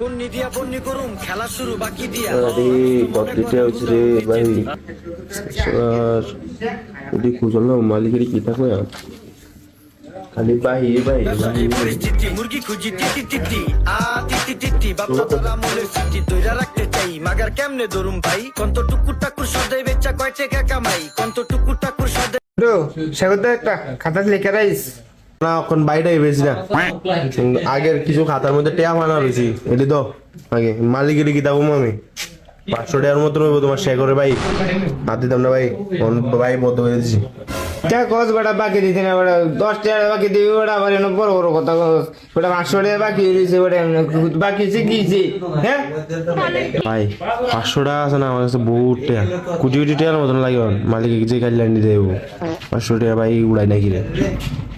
দিয়া বন্নি করুম? খেলা শুরু বাকি দিয়া। আরে কতটা হচ্ছে রে ভাই। আর ওদি কুজল মালিকের কি থাকবে খালি ভাই ভাই পরিস্থিতি মুরগি খুঁজি টিটি টিটি। আ টিটি টিটি বাপসা তোলা মলের সিটি দইরা রাখতে চাই। মাগার কেমনে ধরুম ভাই? কন্ত টুকুর টাকুর সদাই বেচা কয় টাকা কামাই? কন্ত টুকুর টাকুর সদাই ব্রো সেগুলো একটা খাতা লিখে রাইস। না এখন বাইরে বেশি না। আগের কিছু খাতার মধ্যে টেয়া বানা রয়েছি এটি তো? আগে মালিকের কি দাবো আমি পাঁচশো টাকার মতন হইবো তোমার সে করে ভাই। হাত দিতাম না ভাই ভাই বদ্ধ হয়ে দিছি তা কস বেটা বাকি দিতে না দশ টাকা বাকি দিবি আবার বড় বড় কথা কস। পাঁচশো টাকা বাকি দিয়েছে? হ্যাঁ? ভাই পাঁচশো টাকা আছে না আমার কাছে বহুত টাকা কোটি কোটি টাকার মতন লাগে। মালিকে যে কাজ লাইন দেবো পাঁচশো টাকা ভাই উড়াই নাকি রে।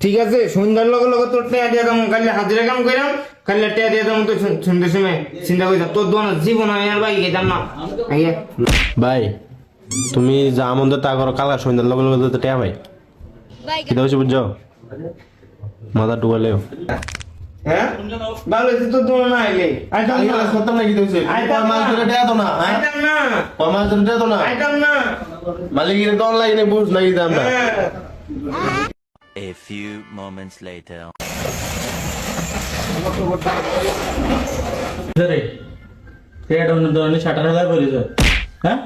ঠিক আছে সন্ধ্যার লগে লগে তোর টেয়া দিয়ে দাম কালি হাজিরা কাম কইরাম কালি টেয়া দিয়ে দাম তো সন- সন্ধ্যার সময় চিন্তা করিস তোর দোকান জীবন আমি আর বাকি গেতাম না। ভাই তুমি যা মন্দ তা করো কালকা সন্ধ্যার লগে লগে তো টেয়া ভাই। কি হচ্ছে বুঝছ? মাথা ডুবালেও। হ্যাঁ? ভালো হয়েছে তোর দোকান না আইলে আইতাম না। করতাম না কি হচ্ছে আইতাম না। আইতাম না। আইতাম না। মালিকের দল লাগে না বুঝ লাগি দাম না হ্যাঁ। A few moments later. রে পেট অন্য ধরনের ষাট হাজার করেছ হ্যাঁ?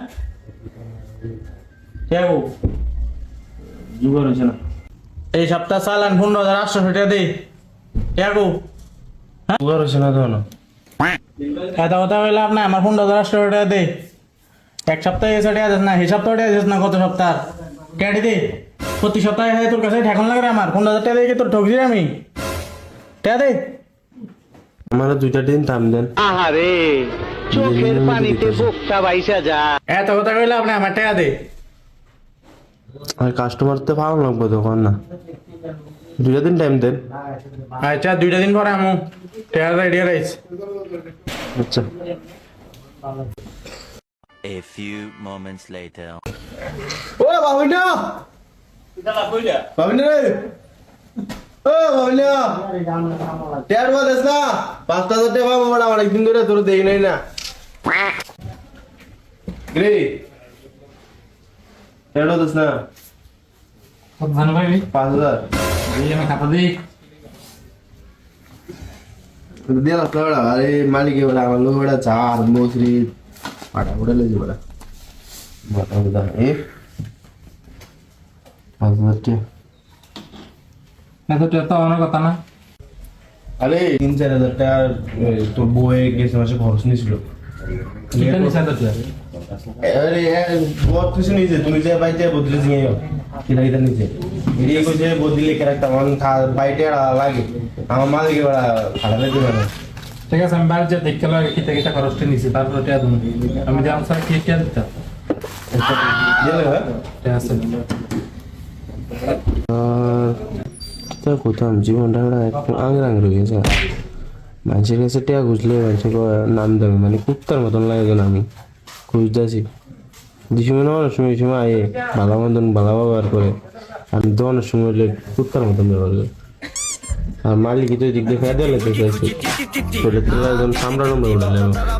কে গো জুগার হয়েছে না। এই সপ্তাহ চালান পনেরো হাজার আটশো টাকা দে। কে গো সুগার হচ্ছে না না এত কথা হইলে আপনার আমার পনেরো হাজার আটশো টাকা দে। এক সপ্তাহে এসে টাকা দিস না এই সপ্তাহ টাকা দিস না, গত সপ্তাহ। কেটে দে প্রতি সপ্তাহে হয় তোর কাছে ঠেকন লাগে আমার পনেরো হাজার টাকা দিয়ে কি তোর ঠকছি আমি? টাকা দে। আমার দুইটা দিন থাম দেন। আহারে চোখের পানিতে বোকটা বাইসা যা। এত কথা কইলে আপনি আমার টাকা দে। আর কাস্টমার তো ভালো লাগবে তখন না। দুইটা দিন টাইম দেন। আচ্ছা দুইটা দিন পরে আমু। টাকা রেডি রাইস আচ্ছা। A few moments later. ও বাবুনা বাবুনা রে। ও বাবুনা টেয়ার বাদেস না। পাঁচটা টাকা পাবো বড় অনেকদিন ধরে তোর দেই নাই না। গ্রে টেয়ার বাদেস না। জানো ভাই? পাঁচ হাজার। আমি খাতা দিই। দিয়ে বড় আরে মালিকে বড় আমার লোক বড় চার মসরি পাটা উড়ে লেগে বড় মাথা বুদা এ পাঁচ হাজার টাকা তো তো কথা না আরে তিন চার হাজার টাকা তোর বউয়ে গেছে মাসে খরচ নিয়েছিল আরে বহুত কিছু নিয়েছে তুমি যে বাইতে বদলে দিয়ে কিনা কিনা নিয়েছে এদিকে কইছে বদলে কে রাখতাম আমার আর লাগে আমার মালিকে খারাপ দিবে না ঠিক আছে আমি বাড়ি যা দেখতে লাগে কিতা কিতা খরচটা নিছি তারপরে টাকা দেবো। আমি যেমন স্যার কি টাকা দিতাম? কোথাও জীবনটা আংরাং রয়ে গেছে। মানুষের কাছে টিয়া খুঁজলে মানুষের নাম দামি মানে কুত্তার মতন লাগে যেন আমি। খুঁজতেছি। যে সময় না অনেক সময় এই সময় আয়ে ভালো মতন ভালো ব্যবহার করে আমি তো অনেক সময় হলে কুত্তার মতন ব্যবহার করি। আর মালিক তো দিক দিয়ে ফেদে লেগে গেছে ছোট থেকে একজন সামরানো মেয়ে তারা